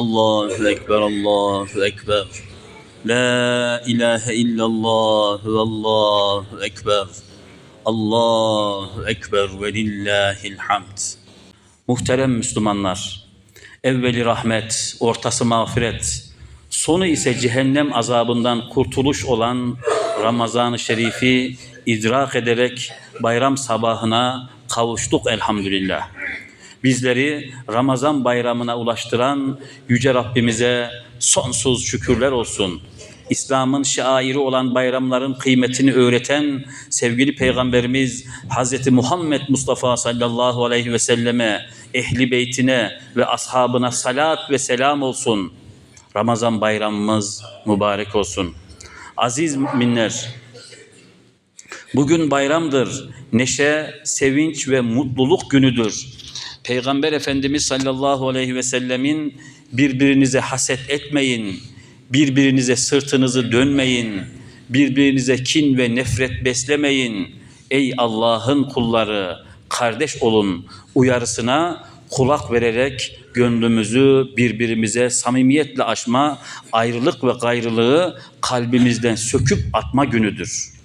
Allahu Ekber, Allahu Ekber. La ilahe illallah ve Allahu Ekber. Allahu Ekber ve lillahil hamd. Muhterem Müslümanlar, evveli rahmet, ortası mağfiret, sonu ise cehennem azabından kurtuluş olan Ramazan-ı Şerif'i idrak ederek bayram sabahına kavuştuk elhamdülillah. Bizleri Ramazan bayramına ulaştıran Yüce Rabbimize sonsuz şükürler olsun. İslam'ın şairi olan bayramların kıymetini öğreten sevgili Peygamberimiz Hz. Muhammed Mustafa sallallahu aleyhi ve selleme, ehli beytine ve ashabına salat ve selam olsun. Ramazan bayramımız mübarek olsun. Aziz müminler, bugün bayramdır. Neşe, sevinç ve mutluluk günüdür. Peygamber Efendimiz sallallahu aleyhi ve sellemin birbirinize haset etmeyin, birbirinize sırtınızı dönmeyin, birbirinize kin ve nefret beslemeyin. Ey Allah'ın kulları, kardeş olun uyarısına kulak vererek gönlümüzü birbirimize samimiyetle aşma, ayrılık ve gayrılığı kalbimizden söküp atma günüdür.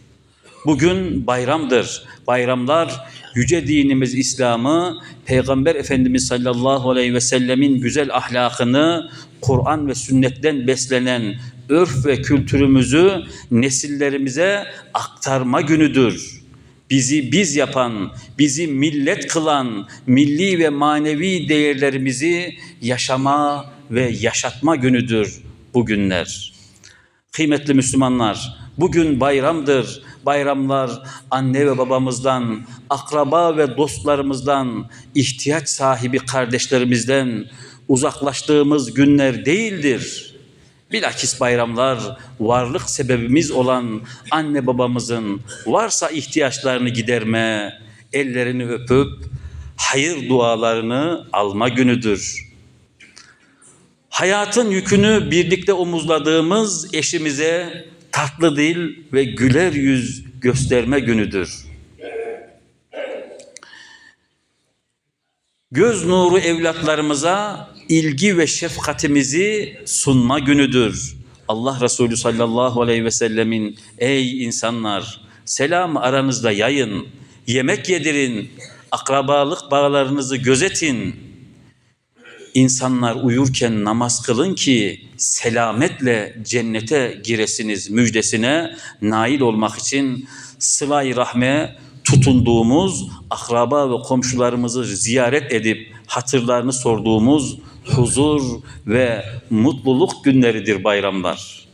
Bugün bayramdır. Bayramlar yüce dinimiz İslam'ı, Peygamber Efendimiz sallallahu aleyhi ve sellemin güzel ahlakını, Kur'an ve sünnetten beslenen örf ve kültürümüzü nesillerimize aktarma günüdür. Bizi biz yapan, bizi millet kılan milli ve manevi değerlerimizi yaşama ve yaşatma günüdür bugünler. Kıymetli Müslümanlar, bugün bayramdır. Bayramlar anne ve babamızdan, akraba ve dostlarımızdan, ihtiyaç sahibi kardeşlerimizden uzaklaştığımız günler değildir. Bilakis bayramlar varlık sebebimiz olan anne babamızın varsa ihtiyaçlarını giderme, ellerini öpüp hayır dualarını alma günüdür. Hayatın yükünü birlikte omuzladığımız eşimize tatlı dil ve güler yüz gösterme günüdür. Göz nuru evlatlarımıza ilgi ve şefkatimizi sunma günüdür. Allah Resulü sallallahu aleyhi ve sellemin ey insanlar selam aranızda yayın, yemek yedirin, akrabalık bağlarınızı gözetin. İnsanlar uyurken namaz kılın ki selametle cennete giresiniz müjdesine nail olmak için sıla-i rahme tutunduğumuz akraba ve komşularımızı ziyaret edip hatırlarını sorduğumuz huzur ve mutluluk günleridir bayramlar.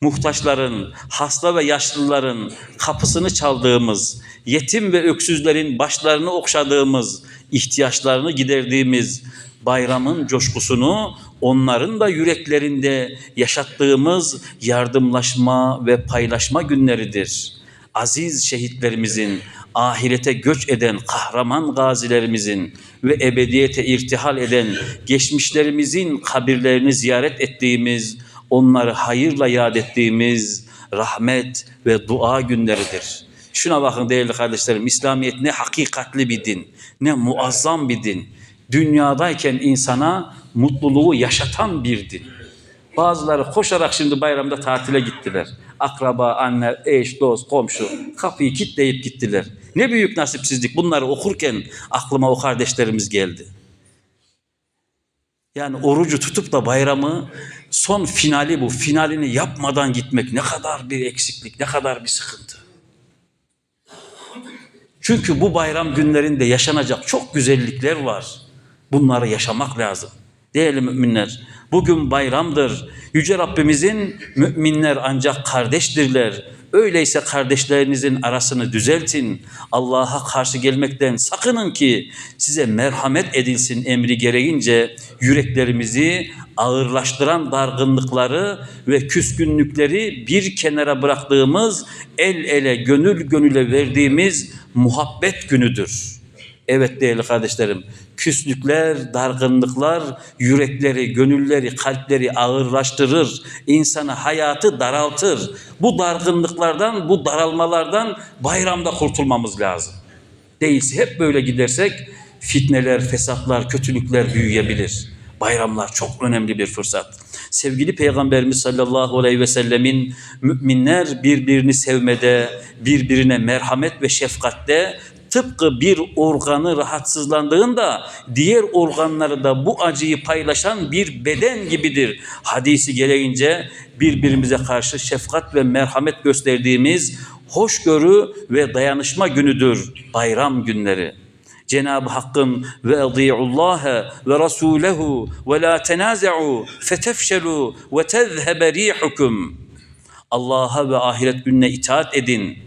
Muhtaçların, hasta ve yaşlıların kapısını çaldığımız, yetim ve öksüzlerin başlarını okşadığımız, ihtiyaçlarını giderdiğimiz bayramın coşkusunu onların da yüreklerinde yaşattığımız yardımlaşma ve paylaşma günleridir. Aziz şehitlerimizin, ahirete göç eden kahraman gazilerimizin ve ebediyete irtihal eden geçmişlerimizin kabirlerini ziyaret ettiğimiz, onları hayırla yad ettiğimiz rahmet ve dua günleridir. Şuna bakın değerli kardeşlerim, İslamiyet ne hakikatli bir din, ne muazzam bir din. Dünyadayken insana mutluluğu yaşatan bir din. Bazıları koşarak şimdi bayramda tatile gittiler. Akraba, anne, eş, dost, komşu kapıyı kitleyip gittiler. Ne büyük nasipsizlik. Bunları okurken aklıma o kardeşlerimiz geldi. Yani orucu tutup da bayramı son finali bu. Finalini yapmadan gitmek ne kadar bir eksiklik, ne kadar bir sıkıntı. Çünkü bu bayram günlerinde yaşanacak çok güzellikler var. Bunları yaşamak lazım. Değerli müminler, bugün bayramdır. Yüce Rabbimizin müminler ancak kardeştirler. Öyleyse kardeşlerinizin arasını düzeltin. Allah'a karşı gelmekten sakının ki size merhamet edilsin emri gereğince yüreklerimizi ağırlaştıran dargınlıkları ve küskünlükleri bir kenara bıraktığımız el ele gönül gönüle verdiğimiz muhabbet günüdür. Evet değerli kardeşlerim, küslükler, dargınlıklar yürekleri, gönülleri, kalpleri ağırlaştırır. insanı hayatı daraltır. Bu dargınlıklardan, bu daralmalardan bayramda kurtulmamız lazım. Değilse hep böyle gidersek fitneler, fesatlar, kötülükler büyüyebilir. Bayramlar çok önemli bir fırsat. Sevgili Peygamberimiz sallallahu aleyhi ve sellemin müminler birbirini sevmede, birbirine merhamet ve şefkatte tıpkı bir organı rahatsızlandığında diğer organları da bu acıyı paylaşan bir beden gibidir. Hadisi gereğince birbirimize karşı şefkat ve merhamet gösterdiğimiz hoşgörü ve dayanışma günüdür bayram günleri. Cenab-ı Hakk'ın ve adi'ullaha ve rasulehu ve la tenaza'u fetefşelu ve tezhebe rihukum. Allah'a ve ahiret gününe itaat edin.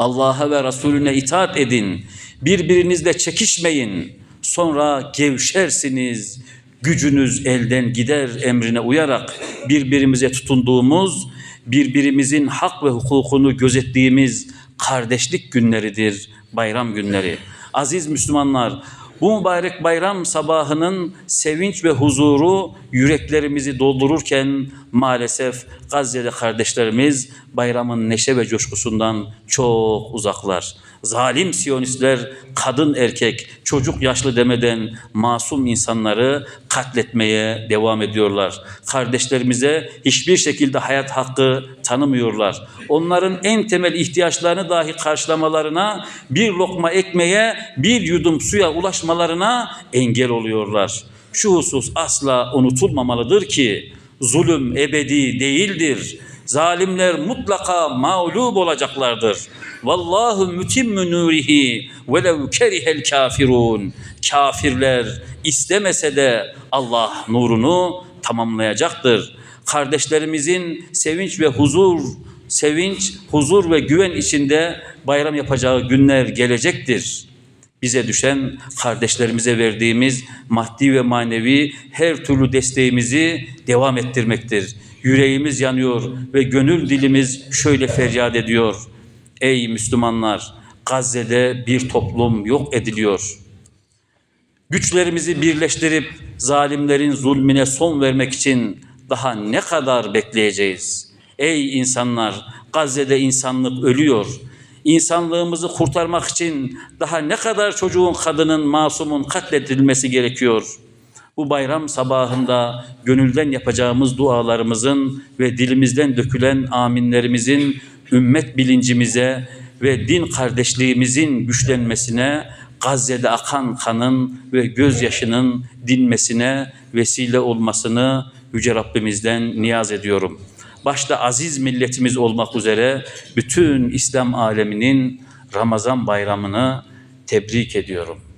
Allah'a ve Resulüne itaat edin. Birbirinizle çekişmeyin. Sonra gevşersiniz. Gücünüz elden gider emrine uyarak birbirimize tutunduğumuz, birbirimizin hak ve hukukunu gözettiğimiz kardeşlik günleridir, bayram günleri. Aziz Müslümanlar, bu mübarek bayram sabahının sevinç ve huzuru yüreklerimizi doldururken maalesef Gazze'de kardeşlerimiz bayramın neşe ve coşkusundan çok uzaklar. Zalim Siyonistler kadın erkek, çocuk yaşlı demeden masum insanları katletmeye devam ediyorlar. Kardeşlerimize hiçbir şekilde hayat hakkı tanımıyorlar. Onların en temel ihtiyaçlarını dahi karşılamalarına, bir lokma ekmeğe, bir yudum suya ulaşmalarına engel oluyorlar. Şu husus asla unutulmamalıdır ki zulüm ebedi değildir. Zalimler mutlaka mağlup olacaklardır. Vallahu mütimmü nurihi velev kerihel kafirun. Kafirler istemese de Allah nurunu tamamlayacaktır. Kardeşlerimizin sevinç ve huzur, sevinç, huzur ve güven içinde bayram yapacağı günler gelecektir. Bize düşen kardeşlerimize verdiğimiz maddi ve manevi her türlü desteğimizi devam ettirmektir. Yüreğimiz yanıyor ve gönül dilimiz şöyle feryat ediyor. Ey Müslümanlar! Gazze'de bir toplum yok ediliyor. Güçlerimizi birleştirip zalimlerin zulmüne son vermek için daha ne kadar bekleyeceğiz? Ey insanlar! Gazze'de insanlık ölüyor. İnsanlığımızı kurtarmak için daha ne kadar çocuğun, kadının, masumun katledilmesi gerekiyor? Bu bayram sabahında gönülden yapacağımız dualarımızın ve dilimizden dökülen aminlerimizin ümmet bilincimize ve din kardeşliğimizin güçlenmesine, Gazze'de akan kanın ve gözyaşının dinmesine vesile olmasını Yüce Rabbimizden niyaz ediyorum. Başta aziz milletimiz olmak üzere bütün İslam aleminin Ramazan bayramını tebrik ediyorum.